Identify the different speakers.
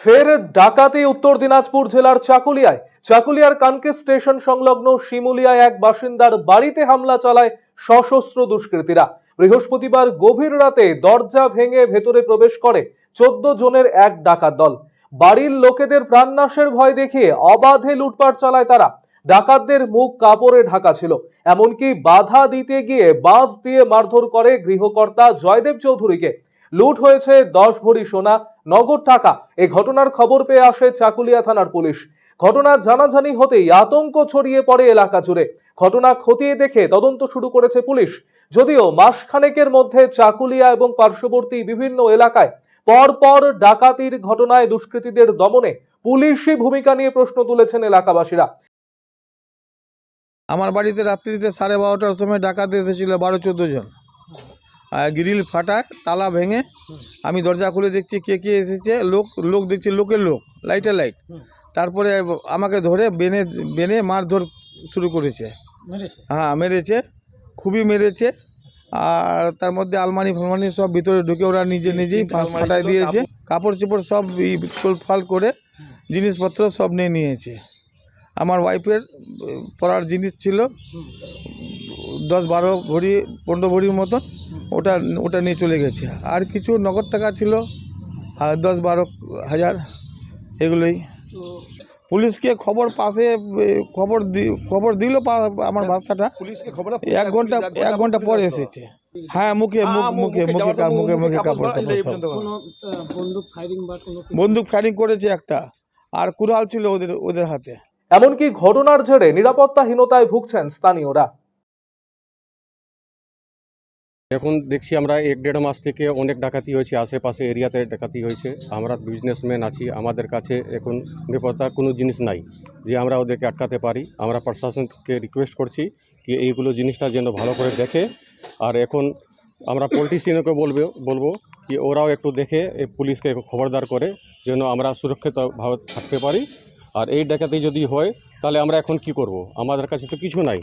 Speaker 1: ফের ডাকাতি উত্তর দিনাজপুর জেলার চাকুলিয়ায়। চাকুলিয়ার কানকে স্টেশন সংলগ্ন শিমুলিয়ায় এক বাসিন্দার বাড়িতে হামলা চালায় সশস্ত্র দুষ্কৃতীরা। বৃহস্পতিবার গভীর রাতে দরজা ভেঙে ভেতরে প্রবেশ করে চোদ্দ জনের এক ডাকাত দল। বাড়ির লোকেদের প্রাণনাশের ভয় দেখিয়ে অবাধে লুটপাট চালায় তারা। ডাকাতদের মুখ কাপড়ে ঢাকা ছিল। এমনকি বাধা দিতে গিয়ে বাঁশ দিয়ে মারধর করে গৃহকর্তা জয়দেব চৌধুরীকে। লুট হয়েছে দশ ভরি সোনা, নগদ টাকা। এই ঘটনার খবর পেয়ে আসে চাকুলিয়া থানার পুলিশ। ঘটনা জানাজানি হতেই আতঙ্ক ছড়িয়ে পড়ে এলাকা জুড়ে। ঘটনা খতিয়ে দেখে তদন্ত শুরু করেছে পুলিশ। যদিও মাসখানেকের মধ্যে চাকুলিয়া এবং পার্শ্ববর্তী বিভিন্ন এলাকায় পরপর ডাকাতির ঘটনায় দুষ্কৃতীদের দমনে পুলিশি ভূমিকা নিয়ে প্রশ্ন তুলেছেন এলাকাবাসীরা।
Speaker 2: আমার বাড়িতে রাত্রিতে সাড়ে বারোটার সময় ডাকাতে এসেছিল বারো চোদ্দ জন। গ্রিল ফাটায় তালা ভেঙে আমি দরজা খুলে দেখছি কে কে এসেছে লোক লোক দেখছি লোকের লোক লাইটে লাইট তারপরে আমাকে ধরে বেনে বেনে মারধর শুরু করেছে। হ্যাঁ মেরেছে খুবই মেরেছে। আর তার মধ্যে আলমারি ফালমারি সব ভিতরে ঢুকে ওরা নিজে নিজেই ফাটাই দিয়েছে। কাপড়? চোপড় সব ফাল করে জিনিসপত্র সব নিয়ে নিয়েছে। আমার ওয়াইফের পরার জিনিস ছিল। দশ বারো ভরি পনেরো ভরির মতন ওটা ওটা নিয়ে চলে গেছে। আর কিছু নগদ টাকা ছিল আর দশ বারো হাজার এগুলোই। পুলিশকে খবর পাশে খবর দি- খবর দিল আমার ভাস্তাটা এক ঘণ্টা এক ঘণ্টা পরে এসেছে। হ্যাঁ মুখে মুখ মুখে মুখে মুখে মুখে কাপড় সব।
Speaker 3: বন্দুক ফায়ারিং
Speaker 2: করেছে একটা। আর কুড়াল ছিল ওদের ওদের হাতে।
Speaker 1: এমনকি ঘটনার জেরে নিরাপত্তাহীনতায় ভুগছেন স্থানীয়রা।
Speaker 4: এখন দেখছি আমরা এক দেড় মাস থেকে অনেক ডাকাতি হয়েছে, আশেপাশে এরিয়াতে ডাকাতি হয়েছে। আমরা বিজনেসম্যান আছি, আমাদের কাছে এখন নিরাপত্তা কোনো জিনিস নাই যে আমরা ওদেরকে আটকাতে পারি। আমরা প্রশাসনকে রিকোয়েস্ট করছি কি এইগুলো জিনিসটা যেন ভালো করে দেখে। আর এখন আমরা পলিটিশিয়ানকে বলবে, বলব কি ওরাও একটু দেখে এই পুলিশকে খবরদার করে যেন আমরা সুরক্ষিতভাবে থাকতে পারি। আর এই ডাকাতি যদি হয়, তাহলে আমরা এখন কি করব? আমাদের কাছে তো কিছু নাই।